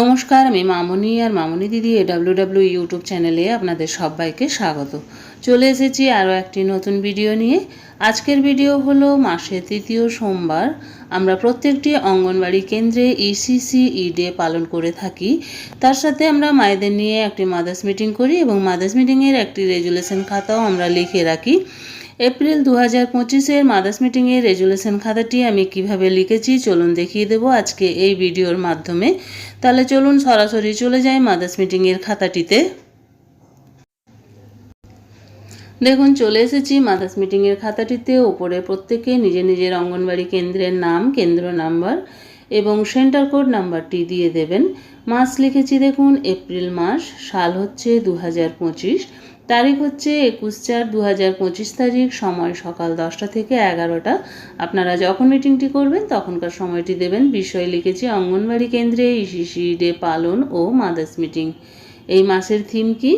নমস্কার, আমি মামনি আর মামনি দিদি এডাব্লিউ ডাব্লিউ ইউটিউব চ্যানেলে আপনাদের সবাইকে স্বাগত। চলে এসেছি আরও একটি নতুন ভিডিও নিয়ে। আজকের ভিডিও হলো মাসের তৃতীয় সোমবার। আমরা প্রত্যেকটি অঙ্গনবাড়ি কেন্দ্রে ইসিসি ই ডে পালন করে থাকি। তার সাথে আমরা মায়েদের নিয়ে একটি মাদার্স মিটিং করি এবং মাদার্স মিটিংয়ের একটি রেজুলেশন খাতাও আমরা লিখে রাখি। এপ্রিল দু হাজার পঁচিশের মাদার্স মিটিংয়ের রেজুলেশন খাতাটি আমি কীভাবে লিখেছি চলুন দেখিয়ে দেবো আজকে এই ভিডিওর মাধ্যমে। তাহলে চলুন সরাসরি চলে যাই মাদার্স মিটিংয়ের খাতাটিতে। দেখুন, চলে এসেছি মাদার্স মিটিংয়ের খাতাটিতে। ওপরে প্রত্যেকে নিজের নিজের অঙ্গনবাড়ি কেন্দ্রের নাম, কেন্দ্র নাম্বার এবং সেন্টার কোড নাম্বারটি দিয়ে দেবেন। মাস লিখেছি দেখুন, এপ্রিল মাস, সাল হচ্ছে দু হাজার পঁচিশ। তারিখ হচ্ছে একুশ চার দু পঁচিশ তারিখ, সময় সকাল দশটা থেকে এগারোটা। আপনারা যখন মিটিংটি করবেন, তখনকার সময়টি দেবেন। বিষয় লিখেছি অঙ্গনবাড়ি কেন্দ্রে ইসিসি ডে পালন ও মাদার্স মিটিং এই মাসের থিম কি?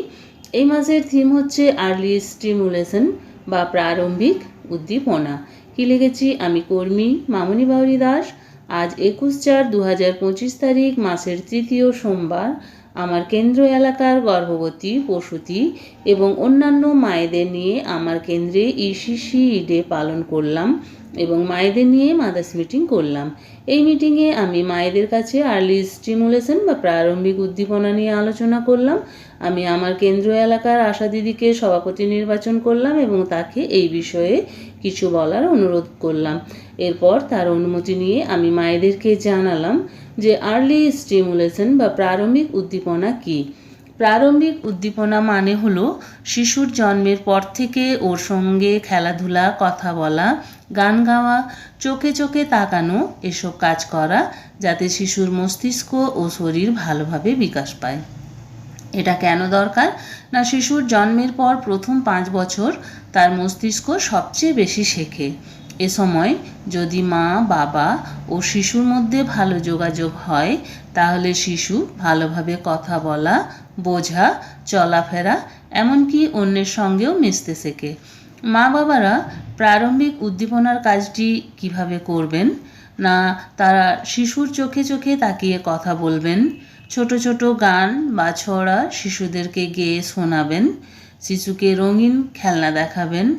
এই মাসের থিম হচ্ছে আর্লি স্টিমুলেশন বা প্রারম্ভিক উদ্দীপনা। কি লিখেছি? আমি কর্মী মামনি বাউরি দাস। আজ একুশ চার দু হাজার পঁচিশ তারিখ, মাসের তৃতীয় সোমবার। আমার কেন্দ্র এলাকার গর্ভবতী, প্রসূতি এবং অন্যান্য মায়েদের নিয়ে আমার কেন্দ্রে ইসিসি ডে পালন করলাম। এবং মায়েদের নিয়ে মাদার্স মিটিং করলাম। এই মিটিংয়ে আমি মায়েদের কাছে আর্লি স্টিমুলেশন বা প্রারম্ভিক উদ্দীপনা নিয়ে আলোচনা করলাম। আমি আমার কেন্দ্র এলাকার আশা দিদিকে সভাপতি নির্বাচন করলাম এবং তাকে এই বিষয়ে কিছু বলার অনুরোধ করলাম। এরপর তার অনুমতি নিয়ে আমি মায়েদেরকে জানালাম যে আর্লি স্টিমুলেশন বা প্রারম্ভিক উদ্দীপনা কী? প্রারম্ভিক উদ্দীপনা মানে হলো শিশুর জন্মের পর থেকে ওর সঙ্গে খেলাধুলা, কথা বলা, গান গাওয়া, চোখে চোখে তাকানো, এসব কাজ করা যাতে শিশুর মস্তিষ্ক ও শরীর ভালোভাবে বিকাশ পায়। এটা কেন দরকার? না, শিশুর জন্মের পর প্রথম পাঁচ বছর তার মস্তিষ্ক সবচেয়ে বেশি শেখে। এ সময় যদি মা, বাবা ও শিশুর মধ্যে ভালো যোগাযোগ হয়, তাহলে শিশু ভালোভাবে কথা বলা, বোঝা, চলাফেরা, এমনকি অন্যের সঙ্গেও মিশতে শেখে। মা, বাবারা প্রারম্ভিক উদ্দীপনার কাজটি কীভাবে করবেন? না, তারা শিশুর চোখে চোখে তাকিয়ে কথা বলবেন? ছোট ছোট গান বা ছড়া শিশুদেরকে গেয়ে শোনাবেন? শিশুকে রঙিন খেলনা দেখাবেন?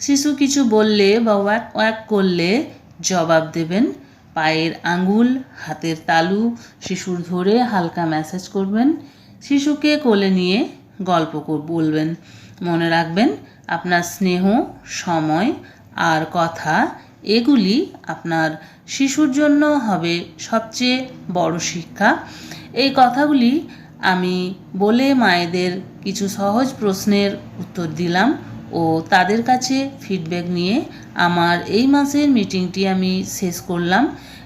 শিশু কিছু বললে বা ওয়াক ওয়াক করলে জবাব দেবেন। পায়ের আঙ্গুল, হাতের তালু, শিশুর ধরে হালকা ম্যাসাজ করবেন। শিশুকে কোলে নিয়ে গল্প বলবেন। মনে রাখবেন, আপনার স্নেহ, সময় আর কথা, এগুলি আপনার শিশুর জন্য হবে সবচেয়ে বড় শিক্ষা। এই কথাগুলি আমি বলে মায়েদের কিছু সহজ প্রশ্নের উত্তর দিলাম। ও তাদের কাছে ফিডব্যাক নিয়ে আমার এই মাসের মিটিংটি আমি শেষ করলাম।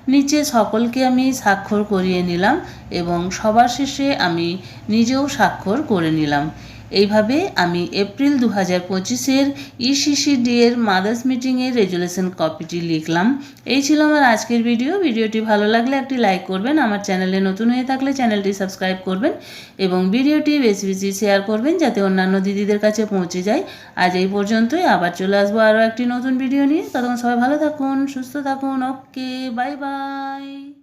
নিচে সকলকে আমি স্বাক্ষর করিয়ে নিলাম এবং সবার শেষে আমি নিজেও স্বাক্ষর করে নিলাম। এইভাবে আমি এপ্রিল দু হাজার পঁচিশের ইসিসিডি এর মাদার্স মিটিংয়ের রেজুলেশন কপিটি লিখলাম। এই ছিল আমার আজকের ভিডিও ভিডিওটি ভালো লাগলে একটি লাইক করবেন। আমার চ্যানেলে নতুন হয়ে থাকলে চ্যানেলটি সাবস্ক্রাইব করবেন এবং ভিডিওটি বেশি বেশি শেয়ার করবেন যাতে অন্যান্য দিদিদের কাছে পৌঁছে যায়। আজ এই পর্যন্তই। আবার চলে আসব আরও একটি নতুন ভিডিও নিয়ে। ততক্ষণ সবাই ভালো থাকুন, সুস্থ থাকুন। Okay bye bye